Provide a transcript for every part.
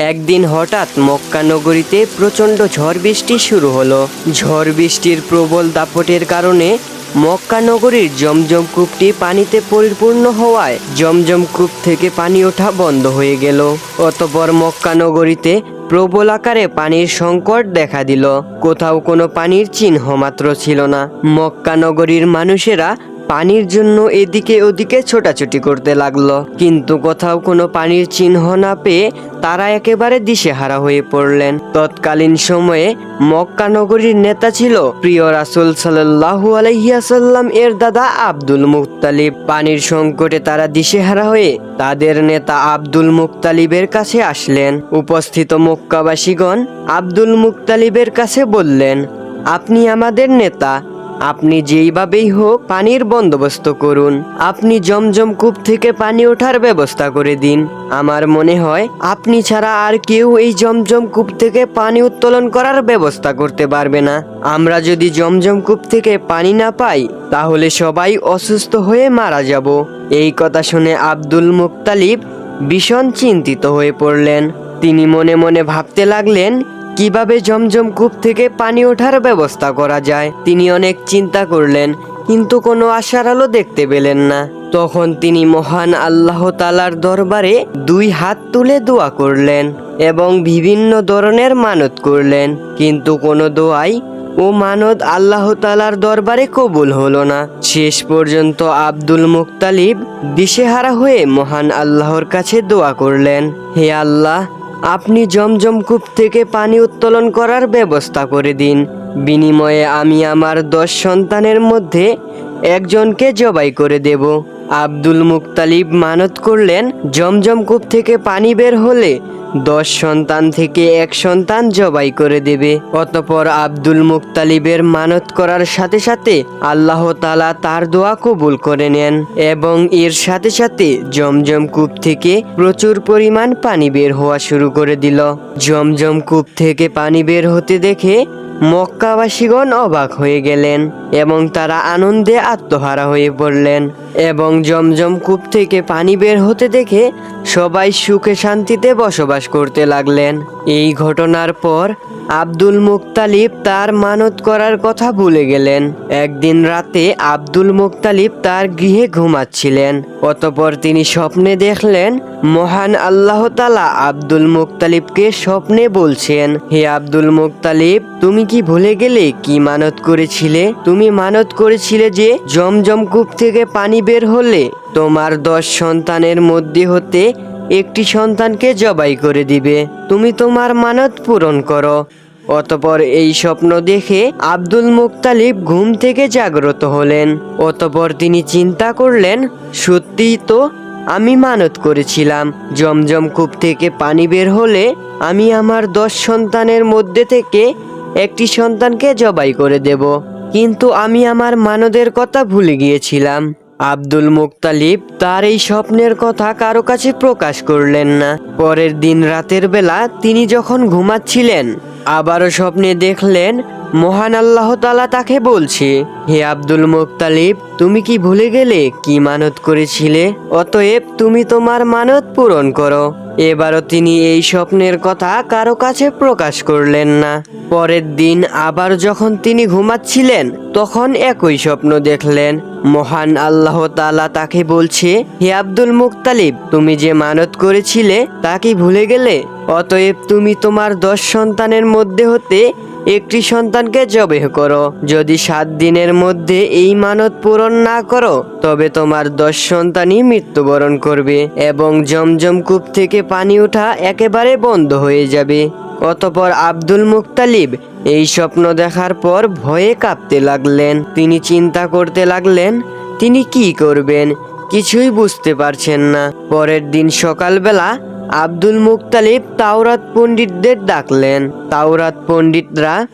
একদিন হঠাৎ মক্কা নগরীতে প্রচণ্ড ঝড় বৃষ্টি শুরু হলো। ঝড় বৃষ্টির প্রবল দাপটের কারণে মক্কা নগরীর জমজম কূপটি পানিতে পরিপূর্ণ হওয়ায় জমজম কূপ থেকে পানি ওঠা বন্ধ হয়ে গেল। অতপর মক্কা নগরীতে প্রবল আকারে পানির সংকট দেখা দিল। কোথাও কোনো পানির চিহ্ন মাত্র ছিল না। মক্কা নগরীর মানুষেরা পানির জন্য এদিকে ওদিকে ছোটাছুটি করতে লাগল। কিন্তু কোথাও কোনো পানির চিহ্ন না পেয়ে তারা একেবারে দিশেহারা হয়ে পড়লেন। তৎকালীন সময়ে মক্কা নগরীর নেতা ছিল প্রিয় রাসুল সাল্লাহু আলহিয়াসাল্লাম এর দাদা আব্দুল মুক্তালিব। পানির সংকটে তারা দিশেহারা হয়ে তাদের নেতা আব্দুল মুক্তালিবের কাছে আসলেন। উপস্থিত মক্কাবাসীগণ আব্দুল মুক্তালিবের কাছে বললেন, আপনি আমাদের নেতা আপনি যেইভাবেই হোক পানির বন্দোবস্ত করুন। আপনি জমজম কূপ থেকে পানি ওঠার ব্যবস্থা করে দিন। আমার মনে হয়, আপনি ছাড়া আর কেউ এই জমজম কূপ থেকে পানি উত্তোলন করার ব্যবস্থা করতে পারবে না। আমরা যদি জমজম কূপ থেকে পানি না পাই, তাহলে সবাই অসুস্থ হয়ে মারা যাব। এই কথা শুনে আব্দুল মুক্তালিব ভীষণ চিন্তিত হয়ে পড়লেন। তিনি মনে মনে ভাবতে লাগলেন কীভাবে জমজম কূপ থেকে পানি ওঠার ব্যবস্থা করা যায়? তিনি অনেক চিন্তা করলেন, কিন্তু কোনো আশার আলো দেখতে পেলেন না। তখন তিনি মহান আল্লাহ তালার দরবারে দুই হাত তুলে দোয়া করলেন এবং বিভিন্ন ধরনের মানত করলেন, কিন্তু কোনো দোয়াই ও মানত আল্লাহ তালার দরবারে কবুল হলো না। শেষ পর্যন্ত আব্দুল মুক্তালিব দিশেহারা হয়ে মহান আল্লাহর কাছে দোয়া করলেন, হে আল্লাহ আপনি জমজম কূপ থেকে পানি উত্তোলন করার ব্যবস্থা করে দিন। বিনিময়ে আমি আমার দশ সন্তানের মধ্যে একজনকে জবাই করে দেব। আব্দুল মুক্তালিব মানত করলেন, জমজম কূপ থেকে পানি বের হলে দশ সন্তান থেকে এক সন্তান জবাই করে দেবে। অতপর আব্দুল মুক্তালিবের মানত করার সাথে সাথে আল্লাহ তালা তার দোয়া কবুল করে নেন এবং এর সাথে সাথে জমজম কূপ থেকে প্রচুর পরিমাণ পানি বের হওয়া শুরু করে দিল। জমজম কূপ থেকে পানি বের হতে দেখে মক্কাবাসীগণ অবাক হয়ে গেলেন এবং তারা আনন্দে আত্মহারা হয়ে পড়লেন এবং জমজম কূপ থেকে পানি বের হতে দেখে সবাই সুখে শান্তিতে বসবাস করতে লাগলেন। এই ঘটনার পর আব্দুল মুক্তালিব তার মানত করার কথা ভুলে গেলেন। একদিন রাতে আব্দুল মুক্তালিব তার গৃহে ঘুমাচ্ছিলেন। অতপর তিনি স্বপ্নে দেখলেন, মহান আল্লাহ তালা আব্দুল মুক্তালিবকে স্বপ্নে বলছেন, হে আব্দুল মুক্তালিব, তুমি কি ভুলে গেলে কি মানত করেছিলে? তুমি মানত করেছিলে যে জমজম কূপ থেকে পানি বের হলে? তোমার দশ সন্তানের মধ্যে হতে একটি সন্তানকে জবাই করে দিবে। তুমি তোমার মানত পূরণ করো। অতপর এই স্বপ্ন দেখে আব্দুল মুক্তালিব ঘুম থেকে জাগ্রত হলেন। অতপর তিনি চিন্তা করলেন, সত্যিই তো আমি মানত করেছিলাম। জমজম কূপ থেকে পানি বের হলে আমি আমার দশ সন্তানের মধ্যে থেকে একটি সন্তানকে জবাই করে দেব। কিন্তু আমি আমার মানদের কথা ভুলে গিয়েছিলাম। আব্দুল মুক্তালিব তার এই স্বপ্নের কথা কারও কাছে প্রকাশ করলেন না। পরের দিন রাতের বেলা তিনি যখন ঘুমাচ্ছিলেন, আবারও স্বপ্নে দেখলেন মহান আল্লাহ তালা তাকে বলছে, হে আব্দুল মুক্তালিব তুমি কি ভুলে গেলে কি মানত করেছিলে? অতএব তুমি তোমার মানত পূরণ করো। এবারও তিনি এই স্বপ্নের কথা কারও কাছে প্রকাশ করলেন না। পরের দিন আবার যখন তিনি ঘুমাচ্ছিলেন, তখন একই স্বপ্ন দেখলেন। মহান আল্লাহ তালা তাকে বলছে, হে আব্দুল মুক্তালিব তুমি যে মানত করেছিলে তা কি ভুলে গেলে? অতএব তুমি তোমার দশ সন্তানের মধ্যে হতে একটি সন্তানকে জবেহ করো। যদি সাত দিনের মধ্যে এই মানত পূরণ না করো, তবে তোমার দশ সন্তানই মৃত্যুবরণ করবে এবং জমজম কূপ থেকে পানি ওঠা একেবারে বন্ধ হয়ে যাবে। অতপর আব্দুল মুক্তালিব এই স্বপ্ন দেখার পর ভয়ে কাঁপতে লাগলেন। তিনি চিন্তা করতে লাগলেন, তিনি কি করবেন? কিছুই বুঝতে পারছেন না। পরের দিন সকালবেলা আব্দুল মুক্তালিব তাওরাত পণ্ডিতদের ডাকলেন। তাওরাত পণ্ডিতরা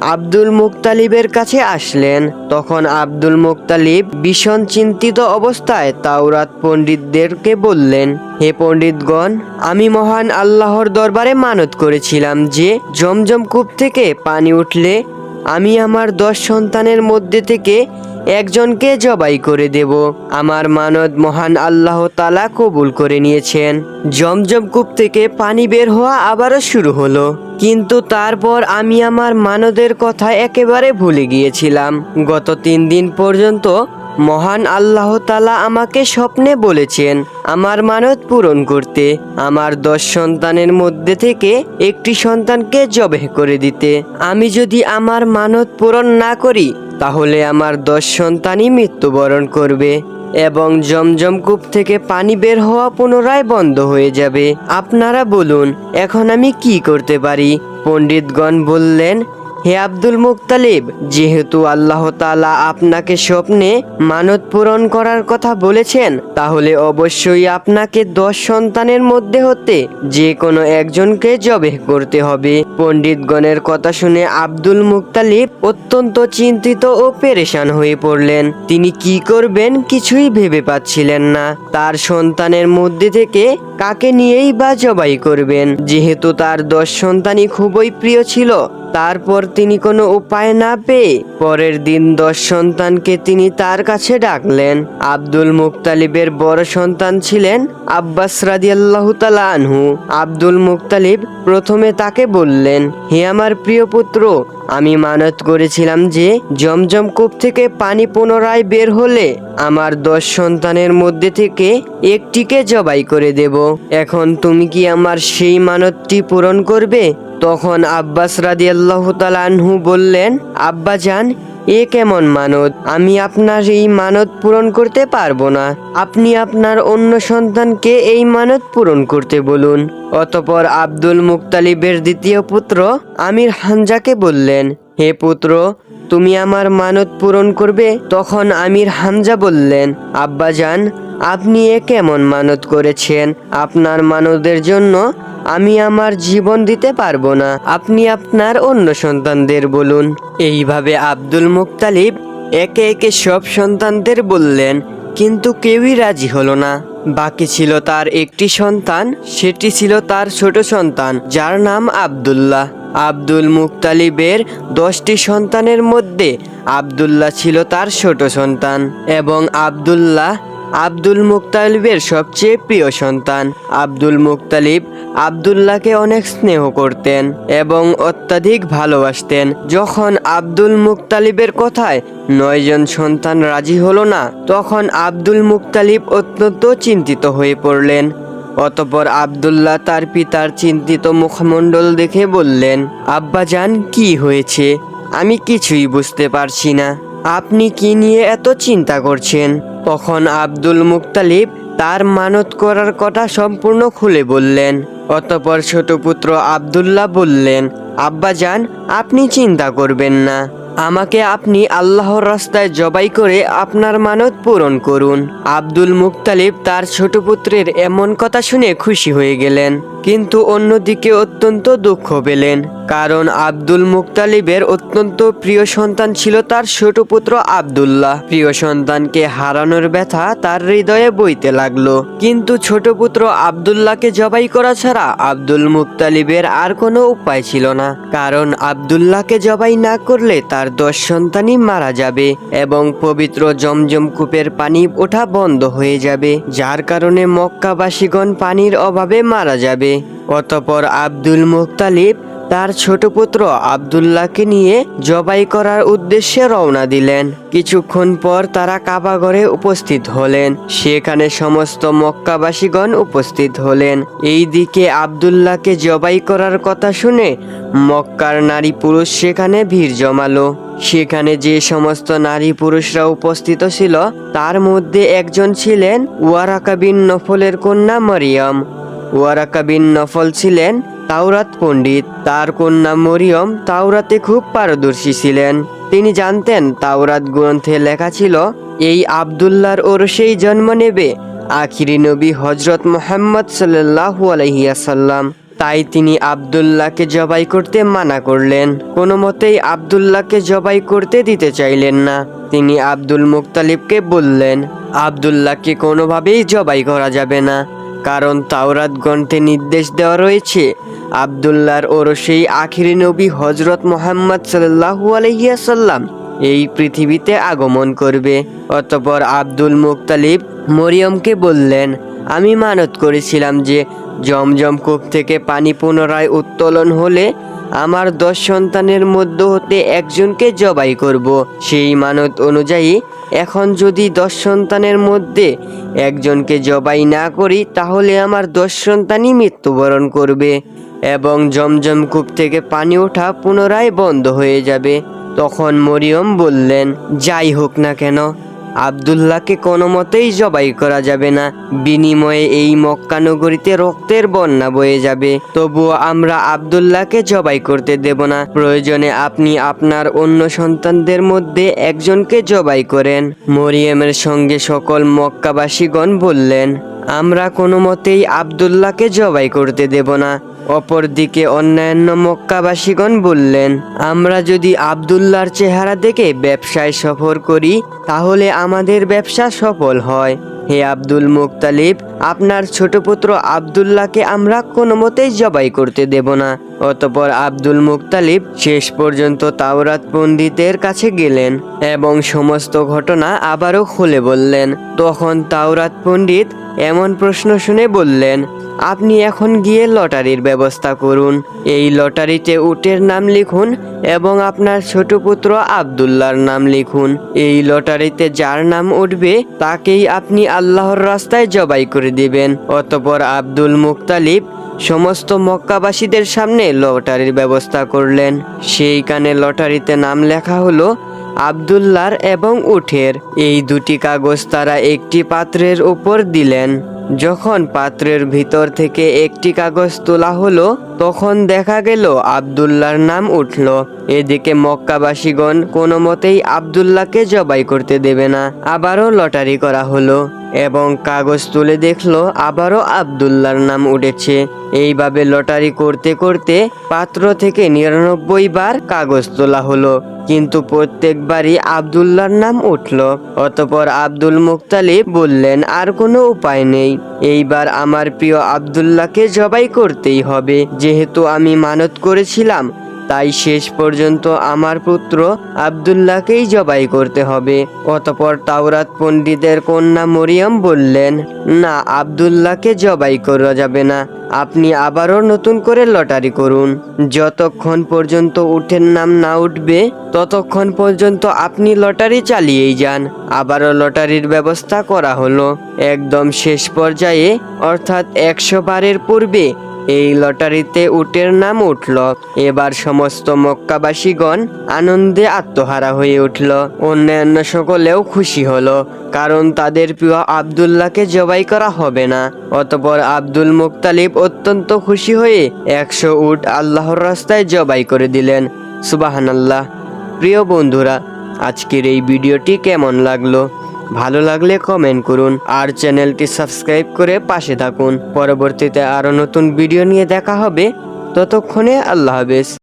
আব্দুল মুক্তালিবের কাছে আসলেন। তখন আব্দুল মুক্তালিব ভীষণ চিন্তিত অবস্থায় তাওরাত পণ্ডিতদেরকে বললেন, হে পণ্ডিতগণ, আমি মহান আল্লাহর দরবারে মানত করেছিলাম যে জমজম কূপ থেকে পানি উঠলে আমি আমার দশ সন্তানের মধ্যে থেকে একজনকে জবাই করে দেব। আমার মানদ মহান আল্লাহ তালা কবুল করে নিয়েছেন। জমজম কূপ থেকে পানি বের হওয়া আবারও শুরু হলো। কিন্তু তারপর আমি আমার মানদের কথা একেবারে ভুলে গিয়েছিলাম। গত তিন দিন পর্যন্ত মহান আল্লাহ তালা আমাকে স্বপ্নে বলেছেন আমার মানত পূরণ করতে। আমার দশ সন্তানের মধ্যে থেকে একটি সন্তানকে জবেহ করে দিতে। আমি যদি আমার মানত পূরণ না করি তাহলে আমার দশ সন্তানই মৃত্যুবরণ করবে এবং জমজম কূপ থেকে পানি বের হওয়া পুনরায় বন্ধ হয়ে যাবে। আপনারা বলুন, এখন আমি কি করতে পারি? পণ্ডিতগণ বললেন হে আব্দুল মুক্তালিব, যেহেতু আল্লাহ তাআলা আপনাকে স্বপ্নে মানত পূরণ করার কথা বলেছেন, তাহলে অবশ্যই আপনাকে দশ সন্তানের মধ্যে হতে যে কোনো একজনকে জবেহ করতে হবে। পণ্ডিতগণের কথা শুনে আব্দুল মুক্তালিব অত্যন্ত চিন্তিত ও পেরেশান হয়ে পড়লেন। তিনি কি করবেন কিছুই ভেবে পাচ্ছিলেন না। তার সন্তানের মধ্যে থেকে কাকে নিয়েই বা জবাই করবেন? যেহেতু তার দশ সন্তানই খুবই প্রিয় ছিল তারপর তিনি কোনো উপায় না পেয়ে পরের দিন দশ সন্তানকে তিনি তার কাছে ডাকলেন। আব্দুল মুক্তালিবের বড় সন্তান ছিলেন আব্বাস রাদিয়াল্লাহু তাআলা আনহু। আব্দুল মুক্তালিব প্রথমে তাকে বললেন, হে আমার প্রিয় পুত্র, আমি মানত করেছিলাম যে জমজম কূপ থেকে পানি পুনরায় বের হলে আমার দশ সন্তানের মধ্যে থেকে একটিকে জবাই করে দেব। এখন তুমি কি আমার সেই মানতটি পূরণ করবে? তখন আব্বাস রাদিয়াল্লাহু তালানহু বললেন, আব্বা যান এ কেমন মানত? আমি আপনার এই মানত পূরণ করতে পারব না। আপনি আপনার অন্য সন্তানকে এই মানত পূরণ করতে বলুন। অতপর আব্দুল মুক্তালিবের দ্বিতীয় পুত্র আমির হানজাকে বললেন, হে পুত্র তুমি আমার মানত পূরণ করবে? তখন আমির হামজা বললেন, আব্বাজান, আপনি এ কেমন মানত করেছেন? আপনার মানদের জন্য আমি আমার জীবন দিতে পারব না। আপনি আপনার অন্য সন্তানদের বলুন। এইভাবে আব্দুল মুক্তালিব একে একে সব সন্তানদের বললেন, কিন্তু কেউই রাজি হলো না। বাকি ছিল তার একটি সন্তান, সেটি ছিল তার ছোট সন্তান, যার নাম আব্দুল্লাহ। আব্দুল মুক্তালিবের দশটি সন্তানের মধ্যে আব্দুল্লাহ ছিল তার ছোট সন্তান এবং আব্দুল্লাহ আব্দুল মুক্তালিবের সবচেয়ে প্রিয় সন্তান। আব্দুল মুক্তালিব আব্দুল্লাহকে অনেক স্নেহ করতেন এবং অত্যাধিক ভালোবাসতেন। যখন আব্দুল মুক্তালিবের কথায় নয়জন সন্তান রাজি হলো না, তখন আব্দুল মুক্তালিব অত্যন্ত চিন্তিত হয়ে পড়লেন। অতপর আব্দুল্লাহ তার পিতার চিন্তিত মুখমণ্ডল দেখে বললেন, আব্বাজান, কি হয়েছে? আমি কিছুই বুঝতে পারছি না। আপনি কি নিয়ে এত চিন্তা করছেন? তখন আব্দুল মুক্তালিব তার মানত করার কথা সম্পূর্ণ খুলে বললেন। অতপর ছোট পুত্র আব্দুল্লাহ বললেন, আব্বাজান, আপনি চিন্তা করবেন না। আমাকে আপনি আল্লাহর রাস্তায় জবাই করে আপনার মানত পূরণ করুন। আব্দুল মুক্তালিব তার ছোট পুত্রের এমন কথা শুনে খুশি হয়ে গেলেন, কিন্তু অন্যদিকে অত্যন্ত দুঃখ পেলেন, কারণ আব্দুল মুক্তালিবের অত্যন্ত প্রিয় সন্তান ছিল তার ছোট পুত্র আব্দুল্লাহ। প্রিয় সন্তানকে হারানোর ব্যথা তার হৃদয়ে বইতে লাগল, কিন্তু ছোট পুত্র আব্দুল্লাহকে জবাই করা ছাড়া আব্দুল মুক্তালিবের আর কোনো উপায় ছিল না, কারণ আবদুল্লাহকে জবাই না করলে তার দশ সন্তানই মারা যাবে এবং পবিত্র জমজম কূপের পানি ওঠা বন্ধ হয়ে যাবে, যার কারণে মক্কাবাসীগণ পানির অভাবে মারা যাবে। অতপর আব্দুল মুক্তালিব তার ছোট পুত্র আব্দুল্লাহকে নিয়ে জবাই করার উদ্দেশ্যে রওনা দিলেন। কিছুক্ষণ পর তারা কাবাগরে উপস্থিত হলেন। সেখানে সমস্ত মক্কাবাসীগণ উপস্থিত হলেন। এই দিকে আব্দুল্লাহকে জবাই করার কথা শুনে মক্কার নারী পুরুষ সেখানে ভিড় জমালো। সেখানে যে সমস্ত নারী পুরুষরা উপস্থিত ছিল, তার মধ্যে একজন ছিলেন ওয়ারাকা বিন নফলের কন্যা মরিয়ম। ওয়ারাকা বিন নফল ছিলেন তাওরাত পণ্ডিত, তার কন্যা মরিয়ম তাওরাতে খুব পারদর্শী ছিলেন। তিনি জানতেন তাওরাত গ্রন্থে লেখা ছিল, এই আবদুল্লার ওরসেই জন্ম নেবে আখিরি নবী হজরত মোহাম্মদ সাল্লাহু আলহিয়াসাল্লাম তাই তিনি আবদুল্লাহকে জবাই করতে মানা করলেন। কোনো মতেই আবদুল্লাহকে জবাই করতে দিতে চাইলেন না। তিনি আব্দুল মুক্তালিবকে বললেন, আবদুল্লাহকে কোনোভাবেই জবাই করা যাবে না। কারণ তাওরাত গ্রন্থে নির্দেশ দেওয়া রয়েছে, আবদুল্লাহর ওরসেই আখিরি নবী হজরত মোহাম্মদ সাল্লাহু আলহিয়াসাল্লাম এই পৃথিবীতে আগমন করবে। অতপর আব্দুল মুক্তালিব মরিয়মকে বললেন, আমি মানত করেছিলাম যে জমজম কূপ থেকে পানি পুনরায় উত্তোলন হলে আমার দশ সন্তানের মধ্য হতে একজনকে জবাই করব। সেই মানত অনুযায়ী এখন যদি দশ সন্তানের মধ্যে একজনকে জবাই না করি, তাহলে আমার দশ সন্তানই মৃত্যুবরণ করবে এবং জমজম কূপ থেকে পানি ওঠা পুনরায় বন্ধ হয়ে যাবে। তখন মরিয়ম বললেন, যাই হোক না কেন। আবদুল্লাহকে কোনো মতেই জবাই করা যাবে না। বিনিময়ে এই মক্কা নগরীতে রক্তের বন্যা বয়ে যাবে। তবুও আমরা আবদুল্লাহকে জবাই করতে দেব না। প্রয়োজনে আপনি আপনার অন্য সন্তানদের মধ্যে একজনকে জবাই করেন। মরিয়মের সঙ্গে সকল মক্কাবাসীগণ বললেন, আমরা কোনো মতেই আবদুল্লাহকে জবাই করতে দেব না। অপরদিকে অন্যান্য মক্কাবাসীগণ বললেন, আমরা যদি আবদুল্লার চেহারা দেখে ব্যবসায় সফর করি, তাহলে আমাদের ব্যবসা সফল হয়। হে আব্দুল মুক্তালিব, আপনার ছোট পুত্র আবদুল্লাহকে আমরা কোনো মতেই জবাই করতে দেব না। অতপর আব্দুল মুক্তালিব শেষ পর্যন্ত তাওরাত পণ্ডিতের কাছে গেলেন এবং সমস্ত ঘটনা আবারও খুলে বললেন। তখন তাওরাত পণ্ডিত এমন প্রশ্ন শুনে বললেন, আপনি এখন গিয়ে লটারির ব্যবস্থা করুন। এই লটারিতে উটের নাম লিখুন এবং আপনার ছোট পুত্র আবদুল্লাহর নাম লিখুন। এই লটারিতে যার নাম উঠবে তাকেই আপনি আল্লাহর রাস্তায় জবাই করে দিবেন। অতপর আব্দুল মুক্তালিব সমস্ত মক্কাবাসীদের সামনে লটারির ব্যবস্থা করলেন। সেইখানে লটারিতে নাম লেখা হলো, আবদুল্লার এবং উঠের। এই দুটি কাগজ তারা একটি পাত্রের ওপর দিলেন। যখন পাত্রের ভিতর থেকে একটি কাগজ তোলা হলো, তখন দেখা গেল আবদুল্লার নাম উঠল। এদিকে মক্কাবাসীগণ কোনো মতেই আবদুল্লাহকে জবাই করতে দেবে না। আবারও লটারি করা হলো এবং কাগজ তুলে দেখল আবারও আবদুল্লার নাম উঠেছে। এইভাবে লটারি করতে করতে পাত্র থেকে নিরানব্বই বার কাগজ তোলা হলো, কিন্তু প্রত্যেকবারই আবদুল্লার নাম উঠল। অতপর আব্দুল মুক্তালিব বললেন, আর কোনো উপায় নেই। এইবার আমার প্রিয় আবদুল্লাহকে জবাই করতেই হবে। যেহেতু আমি মানত করেছিলাম তাই শেষ পর্যন্ত আমার পুত্র আবদুল্লাহকেই জবাই করতে হবে। অতপর তাওরাত পণ্ডিতের কন্যা মরিয়ম বললেন, না, আবদুল্লাহকে জবাই করা যাবে না। আপনি আবারও নতুন করে লটারি করুন। যতক্ষণ পর্যন্ত উঠের নাম না উঠবে, ততক্ষণ পর্যন্ত আপনি লটারি চালিয়েই যান। আবারও লটারির ব্যবস্থা করা হলো। একদম শেষ পর্যায়ে, অর্থাৎ একশো বারের পূর্বে এই লটারিতে উটের নাম উঠল। এবার সমস্ত মক্কাবাসীগণ আনন্দে আত্মহারা হয়ে উঠল। অন্যান্য সকলেও খুশি হলো, কারণ তাদের প্রিয় আবদুল্লাহকে জবাই করা হবে না। অতপর আব্দুল মুক্তালিব অত্যন্ত খুশি হয়ে একশো উট আল্লাহর রাস্তায় জবাই করে দিলেন। সুবাহানাল্লাহ। প্রিয় বন্ধুরা, আজকের এই ভিডিওটি কেমন লাগল? ভালো লাগলে কমেন্ট করুন আর চ্যানেলটি সাবস্ক্রাইব করে পাশে থাকুন। পরবর্তীতে আরও নতুন ভিডিও নিয়ে দেখা হবে। ততক্ষণে আল্লাহ হাফেজ।